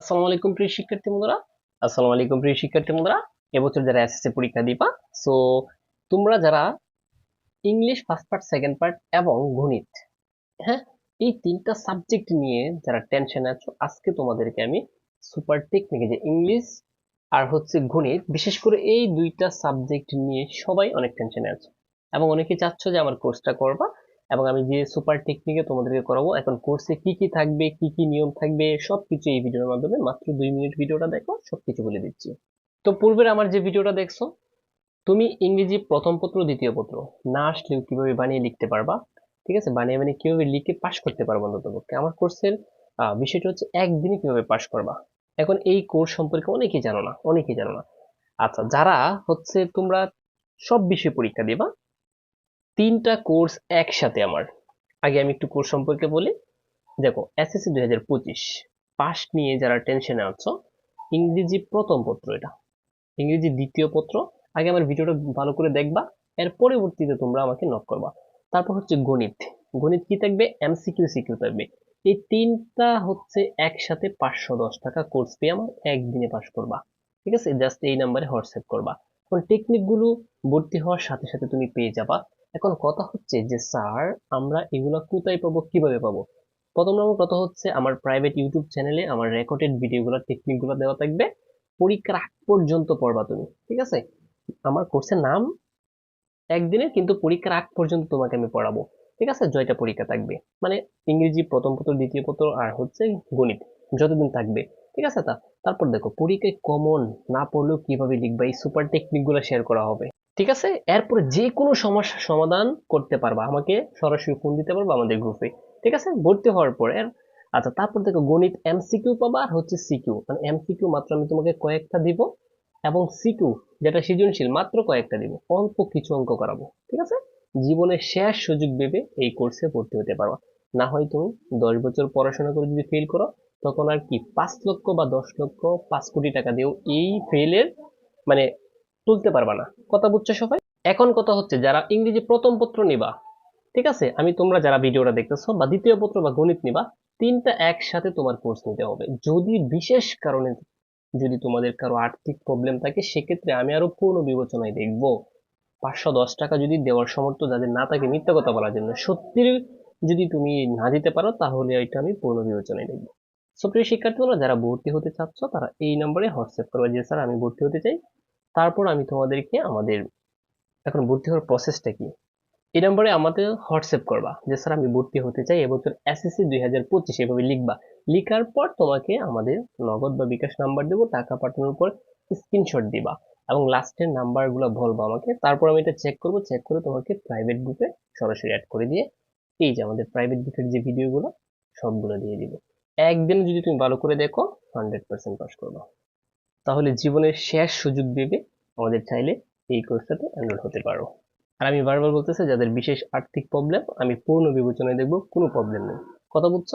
আসসালামু আলাইকুম প্রিয় শিক্ষার্থী বন্ধুরা। আসসালামু আলাইকুম প্রিয় শিক্ষার্থী বন্ধুরা। এবছর যারা এসএসসি পরীক্ষা দিবা সো তোমরা যারা English first part second part এবং গণিত হ্যাঁ এই তিনটা সাবজেক্ট নিয়ে যারা টেনশনে আছো, আজকে তোমাদেরকে আমি সুপার টেকনিকে যে ইংলিশ আর হচ্ছে গণিত, বিশেষ করে এই দুইটা সাবজেক্ট নিয়ে সবাই অনেক টেনশনে আছে। এবং অনেকে চাচ্ছ যে আমার কোর্সটা করবা এবং আমি যে সুপার টেকনিকে তোমাদেরকে করাবো, এখন কোর্সে কি কি থাকবে, কি কি নিয়ম থাকবে, সবকিছু এই ভিডিওর মাধ্যমে মাত্র দুই মিনিট ভিডিওটা দেখো, সবকিছু বলে দিচ্ছি। তো পূর্বের আমার যে ভিডিওটা দেখছ, তুমি ইংরেজি প্রথম পত্র, দ্বিতীয় পত্র, না আসলেও কীভাবে বানিয়ে লিখতে পারবা, ঠিক আছে? বানিয়ে বানিয়ে কীভাবে লিখে পাশ করতে পারব অন্তত পক্ষে আমার কোর্সের বিষয়টা হচ্ছে একদিনে কীভাবে পাশ করবা। এখন এই কোর্স সম্পর্কে অনেকেই জানো না, অনেকেই জানো না। আচ্ছা যারা হচ্ছে তোমরা সব বিষয়ে পরীক্ষা দিবা তিনটা কোর্স একসাথে আমার। আগে আমি একটু কোর্স সম্পর্কে বলি। দেখো এসএসসি দুই হাজার পঁচিশ পাস নিয়ে যারা টেনশনে আছো, ইংরেজি প্রথম পত্র এটা। ইংরেজি দ্বিতীয় পত্র। আগে আমার ভিডিওটা ভালো করে দেখবা, এর পরবর্তীতে তোমরা আমাকে নক করবা। তারপর হচ্ছে গণিত। গণিত কি থাকবে? এমসিকিউ সিকিউ থাকবে। এই তিনটা হচ্ছে একসাথে পাঁচশো দশ টাকা কোর্স পেয়ে আমার, একদিনে পাস করবা। ঠিক আছে? জাস্ট এই নাম্বারে হোয়াটসঅ্যাপ করবা। এখন টেকনিকগুলো ভর্তি হওয়ার সাথে সাথে তুমি পেয়ে যাবা। এখন কথা হচ্ছে যে, স্যার, আমরা এগুলো কোথায় পাবো, কীভাবে পাবো? প্রথম নম্বর কথা হচ্ছে, আমার প্রাইভেট ইউটিউব চ্যানেলে আমার রেকর্ডেড ভিডিওগুলো টেকনিকগুলো দেওয়া থাকবে। পরীক্ষার আগ পর্যন্ত পড়বা তুমি, ঠিক আছে? আমার কোর্সের নাম একদিনে কিন্তু পরীক্ষার আগ পর্যন্ত তোমাকে আমি পড়াবো, ঠিক আছে? জয়টা পরীক্ষা থাকবে। মানে ইংরেজি প্রথম পত্র, দ্বিতীয় পত্র আর হচ্ছে গণিত, যতদিন থাকবে, ঠিক আছে? তা, তারপর দেখো, পরীক্ষায় কমন না পড়লেও কীভাবে লিখবা? এই সুপার টেকনিকগুলো শেয়ার করা হবে। ঠিক আছে? এরপরে যে কোনো সমস্যার সমাধান করতে পারবা। আমাকে সরাসরি ফোন দিতে পারবা আমাদের গ্রুপে ঠিক আছে? ভর্তি হওয়ার পরে আচ্ছা তারপর দেখো গণিত এমসিকিউ পাবা আর হচ্ছে সিকিউ মানে এমসিকিউ মাত্র আমি তোমাকে কয়েকটা দিব এবং সিকিউ যেটা সৃজনশীল মাত্র কয়েকটা দিব। অল্প কিছু অঙ্ক করাবো। ঠিক আছে? জীবনের শেষ সুযোগ ভেবে এই কোর্সে ভর্তি হতে পারবা। না হয় তুমি দশ বছর পড়াশোনা করে যদি ফেল করো, তখন আর কি পাঁচ লক্ষ বা দশ লক্ষ, পাঁচ কোটি টাকা দিয়েও এই ফেলের মানে তুলতে পারবা না। কথা বুঝছ সবাই? এখন কথা হচ্ছে যারা ইংরেজি প্রথম পত্র নিবা, ঠিক আছে? আমি তোমরা যারা ভিডিওটা দেখতেছো বা দ্বিতীয় পত্র বা গণিত নিবা, তিনটা একসাথে তোমার কোর্স নিতে হবে। যদি বিশেষ কারণে যদি তোমাদের কারও আর্থিক প্রবলেম থাকে, সেক্ষেত্রে আমি আরও পূর্ণ বিবেচনায় দেখব। পাঁচশো দশ টাকা যদি দেওয়ার সমর্থ যাদের না থাকে, মিথ্যা কথা বলার জন্য। সত্যির যদি তুমি না দিতে পারো, তাহলে এটা আমি পূর্ণ বিবেচনায় দেখব। সুপ্রিয় শিক্ষার্থীরা যারা ভর্তি হতে চাচ্ছ, তারা এই নম্বরে হোয়াটসঅ্যাপ করবে। যে স্যার, আমি ভর্তি হতে চাই। তারপর আমি তোমাদেরকে আমাদের এখন ভর্তি হওয়ার প্রসেসটা কি? এই নম্বরে আমাদের হোয়াটসঅ্যাপ করবা। যে, স্যার, আমি ভর্তি হতে চাই এবছর এসএসসি দুই হাজার পঁচিশ এভাবে লিখবা। লিখার পর তোমাকে আমাদের নগদ বা বিকাশ নাম্বার দেবো, টাকা পাঠানোর পর স্ক্রিনশট দিবা এবং লাস্টের নাম্বারগুলো বলব আমাকে। তারপর আমি এটা চেক করব চেক করে তোমাকে প্রাইভেট গ্রুপে সরাসরি অ্যাড করে দিয়ে এই যে, আমাদের প্রাইভেট গ্রুপের যে ভিডিওগুলো সবগুলো দিয়ে দিব। একদিনে যদি তুমি ভালো করে দেখো হান্ড্রেড পার্সেন্ট পাস করব। তাহলে জীবনের শেষ সুযোগ দেবে আমাদের চাইলে এই কোর্সটাতে এনরোল হতে পারো। আর আমি বারবার বলতেছি, যাদের বিশেষ আর্থিক প্রবলেম আমি পূর্ণ বিবেচনায় দেখব, কোনো প্রবলেম নেই। কথা বুঝছ